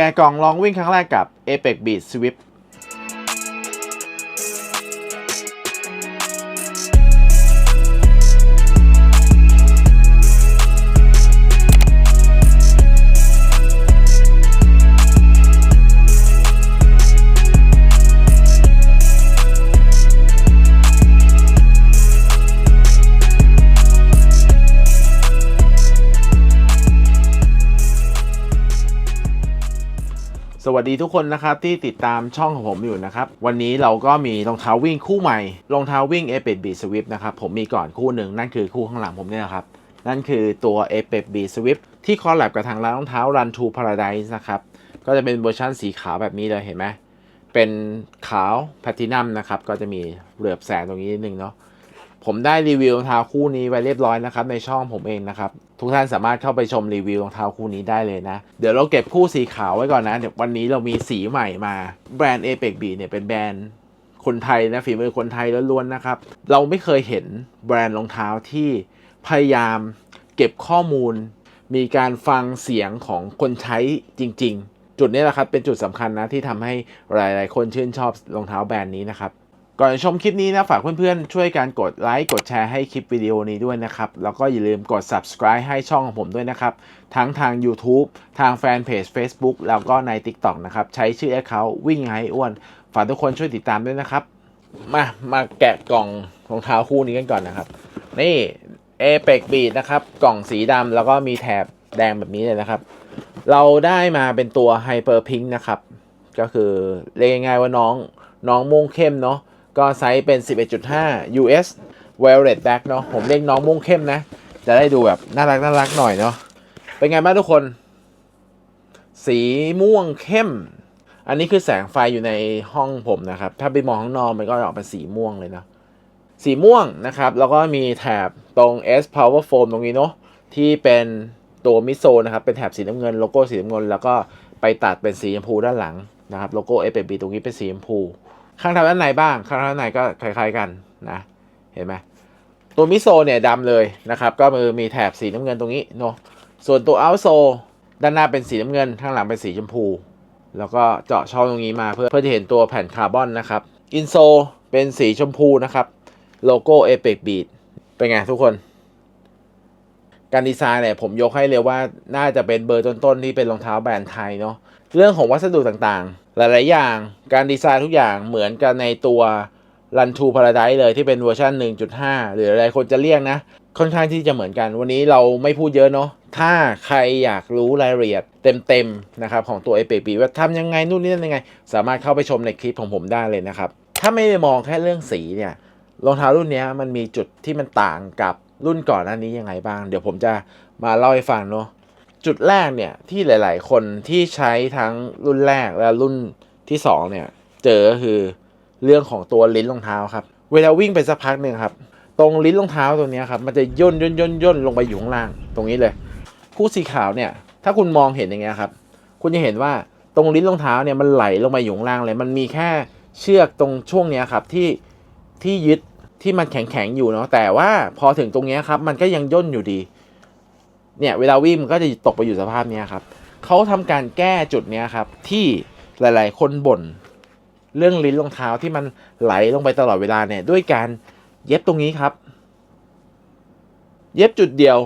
แกะกล่องลองวิ่งครั้งแรกกับ Apex Beat Swift วัสดีทุกคนนะครับที่ติดตามช่องของผมอยู่นะครับ วันนี้เราก็มีรองเท้าวิ่งคู่ใหม่รองเท้าวิ่ง Apex Beat Swift นะครับ ผมมีก่อนคู่หนึ่งนั่นคือคู่ข้างหลังผมเนี่ยนะครับ นั่นคือตัว Apex Beat Swift ที่คอลแลบกับทางร้านรองเท้า Run to Paradise นะครับ ก็จะเป็นเวอร์ชันสีขาวแบบนี้เลยเห็นไหมเป็นขาวแพลตินัมนะครับก็จะมีเหลือบแสงตรงนี้นิดนึงเนาะ ผมได้รีวิวรองเท้าคู่นี้ไว้เรียบร้อยนะครับในช่องผมเองนะครับทุกท่านสามารถเข้าไปชมรีวิวรองเท้าคู่นี้ได้เลยนะ เดี๋ยวเราเก็บคู่สีขาวไว้ก่อนนะเดี๋ยววันนี้เรามีสีใหม่มาแบรนด์ Apex B เนี่ยเป็นแบรนด์คนไทยนะฝีมือคนไทยล้วนๆนะครับ เราไม่เคยเห็นแบรนด์รองเท้าที่พยายามเก็บข้อมูล มีการฟังเสียงของคนใช้จริง ๆ จุดนี้แหละครับเป็นจุดสำคัญนะที่ทำให้หลาย ๆ คนชื่นชอบรองเท้าแบรนด์นี้นะครับ ก่อนชมคลิปนี้นะฝากเพื่อนๆ ช่วยการกดไลค์กดแชร์ให้คลิปวิดีโอนี้ด้วยนะครับ แล้วก็อย่าลืมกด subscribe ให้ช่องของผมด้วยนะครับ ทั้งทาง YouTube ทางแฟนเพจ Facebook แล้วก็ใน TikTok นะครับ ใช้ชื่อ account วิ่งไงอ้วน ฝากทุกคนช่วยติดตามด้วยนะครับ มามาแกะกล่องรองเท้าคู่นี้กันก่อนนะครับ นี่ Apex Beat นะครับ กล่องสีดำแล้วก็มีแถบแดงแบบนี้เลยนะครับ เราได้มาเป็นตัว Hyper Pink นะครับ ก็คือเรียกง่ายๆว่าน้องน้องม่วงเข้มเนาะ ก็ไซส์เป็น 11.5 US Violet Black เนาะผมเรียกน้องม่วงเข้มนะ จะได้ดูแบบน่ารักน่ารักหน่อยเนาะเป็นไงบ้างทุกคน สีม่วงเข้ม อันนี้คือแสงไฟอยู่ในห้องผมนะครับ ถ้าไปมองข้างนอกมันก็ออกเป็นสีม่วงเลยเนาะสีม่วงนะครับ แล้วก็มีแถบตรง S Power Foam ตรงนี้เนาะที่เป็นตัวมิโซนะครับ เป็นแถบสีน้ำเงิน โลโก้สีน้ำเงิน แล้วก็ไปตัดเป็นสีชมพูด้านหลังนะครับ โลโก้ f อ b ตรงนี้เป็นสีชมพู ข้างทางด้านในบ้าง ข้างทางด้านในก็คล้าย ๆกันนะเห็นไหมตัวมิโซเนี่ยดำเลยนะครับ ก็มือมีแถบสีน้ำเงินตรงนี้เนาะส่วนตัวเอาโซด้านหน้าเป็นสีน้ำเงินข้างหลังเป็นสีชมพู แล้วก็เจาะช่องตรงนี้มาเพื่อเพื่อจะเห็นตัวแผ่นคาร์บอนนะครับอินโซเป็นสีชมพูนะครับโลโก้ Apex Beat เป็นไงทุกคน การดีไซน์เนี่ยผมยกให้เลยว่าน่าจะเป็นเบอร์ต้นๆที่เป็นรองเท้าแบรนด์ไทยเนาะเรื่องของวัสดุต่างๆ หลายๆอย่างการดีไซน์ทุกอย่างเหมือนกันในตัว Run to Paradise เลยที่เป็นเวอร์ชัน1.5 หรืออะไรคนจะเรียกนะ ค่อนข้างที่จะเหมือนกัน วันนี้เราไม่พูดเยอะเนาะถ้าใครอยากรู้รายละเอียดเต็มๆนะครับของตัว Apex B ว่าทำยังไงนู่นนี่นั่นยังไง สามารถเข้าไปชมในคลิปของผมได้เลยนะครับ ถ้าไม่ได้มองแค่เรื่องสีเนี่ยรองเท้ารุ่นนี้มันมีจุดที่มันต่างกับ รุ่นก่อนหน้านี้ยังไงบ้าง เดี๋ยวผมจะมาเล่าให้ฟังเนาะจุดแรกเนี่ยที่หลาย ๆ คนที่ใช้ทั้งรุ่นแรกและรุ่นที่สองเนี่ยเจอก็คือเรื่องของตัวลิ้นรองเท้าครับ เวลาวิ่งไปสักพักหนึ่งครับ ตรงลิ้นรองเท้าตัวนี้ครับมันจะย่นย่นย่นย่นลงไปอยู่ข้างล่าง ตรงนี้เลยคู่สีขาวเนี่ยถ้าคุณมองเห็นอย่างเงี้ยครับ คุณจะเห็นว่าตรงลิ้นรองเท้าเนี่ยมันไหลลงไปอยู่ข้างล่างเลย มันมีแค่เชือกตรงช่วงเนี้ยครับที่ที่ยึด ที่มันแข็งๆอยู่เนาะแต่ว่าพอถึงตรงเนี้ยครับ มันก็ยังย่นอยู่ดี เนี่ยเวลาวิ่งมันก็จะตกไปอยู่สภาพเนี้ยครับเขาทำการแก้จุดเนี้ยครับ ที่หลายๆ คนบ่นเรื่องลิ้นรองเท้าที่มันไหลลงไปตลอดเวลาเนี่ย ด้วยการเย็บตรงนี้ครับ เย็บจุดเดียว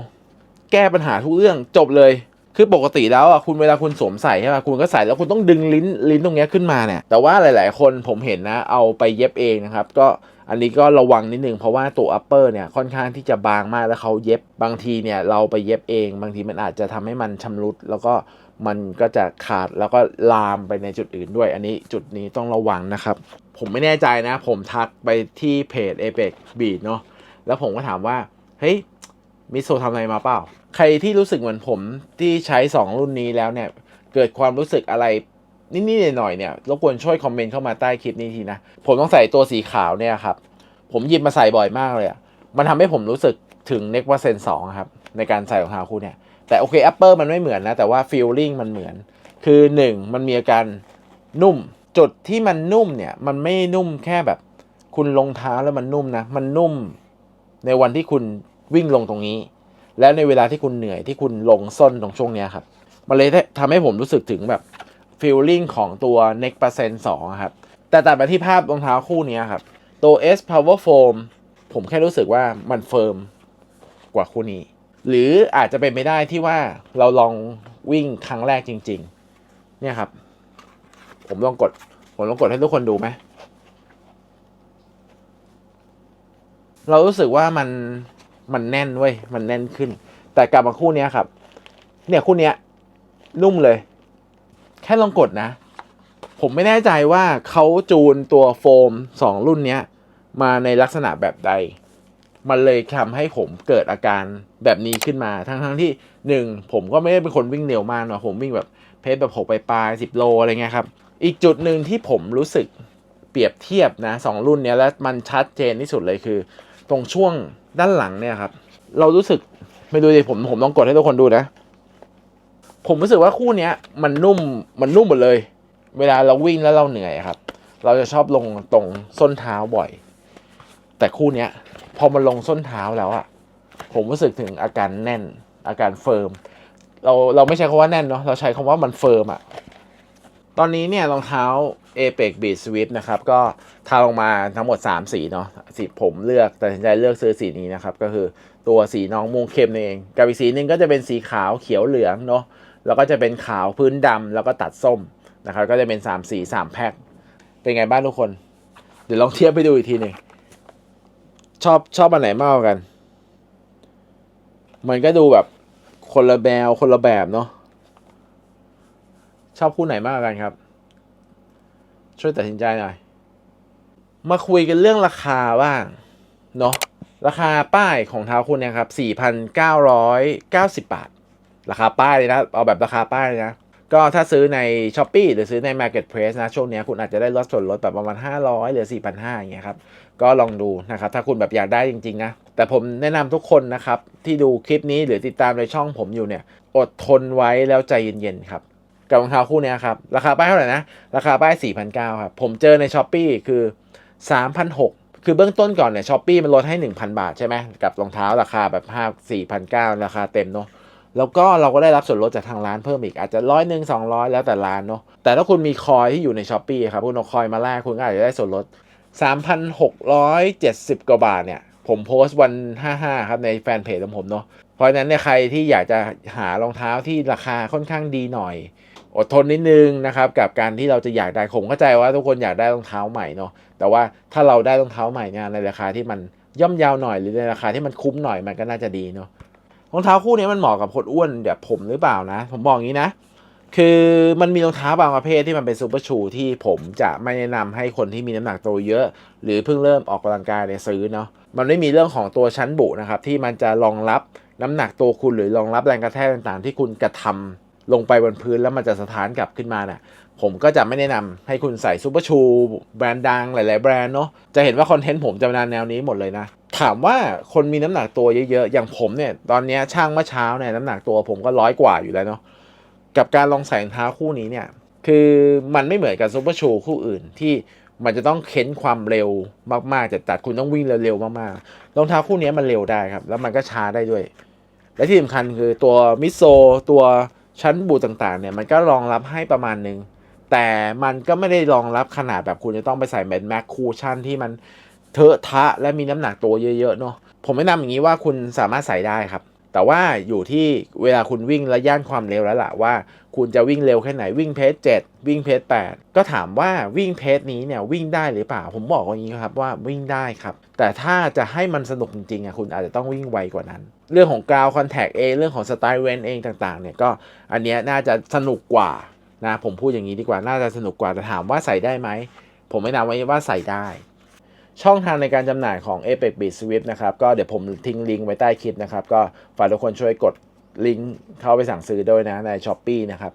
แก้ปัญหาทุกเรื่องจบเลยคือปกติแล้วอะคุณเวลาคุณสวมใส่ใช่ป่ะคุณก็ใส่แล้วคุณต้องดึงลิ้นลิ้นตรงเนี้ยขึ้นมาเนี่ยแต่ว่าหลาย ๆ คนผมเห็นนะ เอาไปเย็บเองนะครับ ก็ อันนี้ก็ระวังนิดนึงเพราะว่าตัว upper เนี่ยค่อนข้างที่จะบางมากแล้วเขาเย็บบางทีเนี่ยเราไปเย็บเอง บางทีมันอาจจะทำให้มันชำรุด แล้วก็มันก็จะขาดแล้วก็ลามไปในจุดอื่นด้วย อันนี้จุดนี้ต้องระวังนะครับ ผมไม่แน่ใจนะ ผมทักไปที่เพจ Apex Beat เนาะแล้วผมก็ถามว่า เฮ้ยมิโซทำอะไรมาเปล่า ใครที่รู้สึกเหมือนผมที่ใช้ 2 รุ่นนี้แล้วเนี่ย เกิดความรู้สึกอะไร นิดๆหน่อยๆเนี่ยรบกวนช่วยคอมเมนต์เข้ามาใต้คลิปนี้ทีนะ ผมต้องใส่ตัวสีขาวเนี่ยครับ ผมหยิบมาใส่บ่อยมากเลยอะมันทำให้ผมรู้สึกถึงเน็กว a เซนสองครับ ในการใส่รองเท้าคู่เนี่ย แต่โอเค Apple มันไม่เหมือนนะ แต่ว่าฟีลลิ่งมันเหมือน คือ 1 มันมีอาการนุ่ม จุดที่มันนุ่มเนี่ย มันไม่นุ่มแค่แบบ คุณลงเท้าแล้วมันนุ่มนะ มันนุ่มในวันที่คุณวิ่งลงตรงนี้ แล้วในเวลาที่คุณเหนื่อยที่คุณลงส้นตรงช่วงเนี้ยครับ มันเลยทำให้ผมรู้สึกถึงแบบ ฟีลลิ่งของตัว Next Percent 2 ครับ แต่ตัดมาที่ภาพรองเท้าคู่นี้ครับ ตัว S Power Foam ผมแค่รู้สึกว่ามันเฟิร์มกว่าคู่นี้ หรืออาจจะเป็นไม่ได้ที่ว่าเราลองวิ่งครั้งแรกจริง ๆ เนี่ยครับ ผมลองกด ผมลองกดให้ทุกคนดูไหม เรารู้สึกว่ามันมันแน่นเว้ย มันแน่นขึ้น แต่กลับมาคู่นี้ครับ เนี่ยคู่นี้นุ่มเลย แค่ลองกดนะ ผมไม่แน่ใจว่าเขาจูนตัวโฟมสองรุ่นนี้มาในลักษณะแบบใด มันเลยทำให้ผมเกิดอาการแบบนี้ขึ้นมา ทั้งทั้งที่หนึ่งผมก็ไม่ได้เป็นคนวิ่งเร็วมากเนาะผมวิ่งแบบเพจแบบหกไปปลายสิบโลอะไรเงี้ยครับ อีกจุดหนึ่งที่ผมรู้สึกเปรียบเทียบนะสองรุ่นเนี้ยแล้วมันชัดเจนที่สุดเลยคือ ตรงช่วงด้านหลังเนี่ยครับ เรารู้สึกไม่ดูดิผมผมต้องกดให้ทุกคนดูนะ ผมรู้สึกว่าคู่เนี้ยมันนุ่มมันนุ่มหมดเลย เวลาเราวิ่งแล้วเราเหนื่อยครับ เราจะชอบลงตรงส้นเท้าบ่อย แต่คู่เนี้ยพอมันลงส้นเท้าแล้วอะผมรู้สึกถึงอาการแน่นอาการเฟิร์มเราเราไม่ใช้คำว่าแน่นเนาะเราใช้คำว่ามันเฟิร์มอะตอนนี้เนี่ยรองเท้า Apex Beat Swift นะครับ ก็ทาลงมาทั้งหมด 3 สีเนาะสีผมเลือกตัดสินใจเลือกซื้อสีนี้นะครับ ก็คือตัวสีน้องม่วงเข้มนี่เอง กับอีกสีหนึ่งก็จะเป็นสีขาวเขียวเหลืองเนาะ แล้วก็จะเป็นขาวพื้นดำแล้วก็ตัดส้มนะครับก็จะเป็น3สี3แพ็คเป็นไงบ้างทุกคน เดี๋ยวลองเทียบไปดูอีกทีหนึ่งชอบชอบอันไหนมากกัน มันก็ดูแบบคนละแบวคนละแบบเนาะชอบคู่ไหนมากกันครับ ช่วยตัดสินใจหน่อย มาคุยกันเรื่องราคาบ้างเนาะราคาป้ายของเท้าคุณเนี่ยครับ 4,990 บาท ราคาป้ายเลยนะ เอาแบบราคาป้ายเลยนะ ก็ถ้าซื้อใน s h อ p e e หรือซื้อใน Marketplace นะ ช่วงนี้คุณอาจจะได้ลดส่วนลดแบบประมาณ 500 หรือ 4,500อย่างเงี้ยครับ ก็ลองดูนะครับ ถ้าคุณแบบอยากได้จริง ๆ นะ แต่ผมแนะนำทุกคนนะครับ ที่ดูคลิปนี้หรือติดตามในช่องผมอยู่เนี่ย อดทนไว้แล้วใจเย็น ๆ ครับ กับรองเท้าคู่นี้ครับ ราคาป้ายเท่าไหร่นะ ราคาป้าย4,900ครับ ผมเจอใน s h อ p e e คือ3,600คือเบื้องต้นก่อนเนี่ยช้อปปีมันลดให้ 1,000 บาทใช่ไหมกับรองเท้าราคาแบบ5 4,900 ราคาเต็มเนาะ แล้วก็เราก็ได้รับส่วนลดจากทางร้านเพิ่มอีกอาจจะร้อยหนึ่งสองร้อยแล้วแต่ร้านเนาะแต่ถ้าคุณมีคอยที่อยู่ในช้อปปีครับคุณเอาคอยมาแลกคุณก็อาจจะได้ส่วนลด 3,670 กว่าบาทเนี่ย ผมโพสต์วัน 55 ครับในแฟนเพจของผมเนาะเพราะฉะนั้นเนี่ยใครที่อยากจะหารองเท้าที่ราคาค่อนข้างดีหน่อย อดทนนิดนึงนะครับ กับการที่เราจะอยากได้ผมเข้าใจว่าทุกคนอยากได้รองเท้าใหม่เนาะแต่ว่าถ้าเราได้รองเท้าใหม่เนี่ยในราคาที่มันย่อมยาวหน่อยหรือในราคาที่มันคุ้มหน่อยมันก็น่าจะดีเนาะ รองเท้าคู่นี้มันเหมาะกับคนอ้วนแบบผมหรือเปล่านะ ผมบอกอย่างนี้นะ คือมันมีรองเท้าบางประเภทที่มันเป็นซูเปอร์ชูที่ผมจะไม่แนะนำให้คนที่มีน้ำหนักตัวเยอะ หรือเพิ่งเริ่มออกกำลังกายเนี่ยซื้อเนาะมันไม่มีเรื่องของตัวชั้นบุนะครับที่มันจะรองรับน้ำหนักตัวคุณหรือรองรับแรงกระแทกต่างๆ ที่คุณกระทำลงไปบนพื้นแล้วมันจะสะท้านกลับขึ้นมาเน่ะผมก็จะไม่แนะนำให้คุณใส่ซูเปอร์ชูแบรนด์ดังหลาย ๆ แบรนด์เนาะจะเห็นว่าคอนเทนต์ผมจะเป็นแนวนี้หมดเลยนะ ถามว่าคนมีน้ำหนักตัวเยอะๆ อย่างผมเนี่ย ตอนนี้ช่างเมื่อเช้าเนี่ยน้ำหนักตัวผมก็ร้อยกว่าอยู่แล้วเนาะ กับการลองใส่รองเท้าคู่นี้เนี่ย คือมันไม่เหมือนกับซูเปอร์ชูคู่อื่นที่มันจะต้องเค้นความเร็วมากๆจัดๆคุณต้องวิ่งเร็วๆ มากๆ รองเท้าคู่นี้มันเร็วได้ครับ แล้วมันก็ช้าได้ด้วย และที่สำคัญคือตัวมิโซตัวชั้นบูต่างๆ เนี่ยมันก็รองรับให้ประมาณนึง แต่มันก็ไม่ได้รองรับขนาดแบบคุณจะต้องไปใส่แมนแม็กคูชั่นที่มัน เทอะทะและมีน้ำหนักตัวเยอะๆเนาะผมแนะนำอย่างนี้ว่าคุณสามารถใส่ได้ครับ แต่ว่าอยู่ที่เวลาคุณวิ่งและย่านความเร็วแล้วล่ะว่า คุณจะวิ่งเร็วแค่ไหนวิ่งเพจ7วิ่งเพจ8ก็ถามว่าวิ่งเพจนี้เนี่ยวิ่งได้หรือเปล่า ผมบอกอย่างนี้ครับว่าวิ่งได้ครับ แต่ถ้าจะให้มันสนุกจริงๆอะคุณอาจจะต้องวิ่งไวกว่านั้น เรื่องของกราวคอนแทคเองเรื่องของสไตล์เวนเองต่างๆเนี่ยก็อันเนี้ยน่าจะสนุกกว่านะผมพูดอย่างนี้ดีกว่าน่าจะสนุกกว่าแต่ถามว่าใส่ได้ไหมผมไม่นำไว้ว่าใส่ได้ ช่องทางในการจำหน่ายของ Apex Bit Swift นะครับก็เดี๋ยวผมทิ้งลิงก์ไว้ใต้คลิปนะครับก็ฝากทุกคนช่วยกดลิงก์เข้าไปสั่งซื้อด้วยนะใน s h อ p e e นะครับ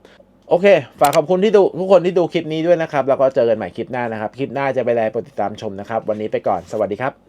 โอเค ฝากขอบคุณที่ดูทุกคนที่ดูคลิปนี้ด้วยนะครับ แล้วก็เจอกันใหม่คลิปหน้านะครับ คลิปหน้าจะไปนอะไรโปรดติดตามชมนะครับ วันนี้ไปก่อน สวัสดีครับ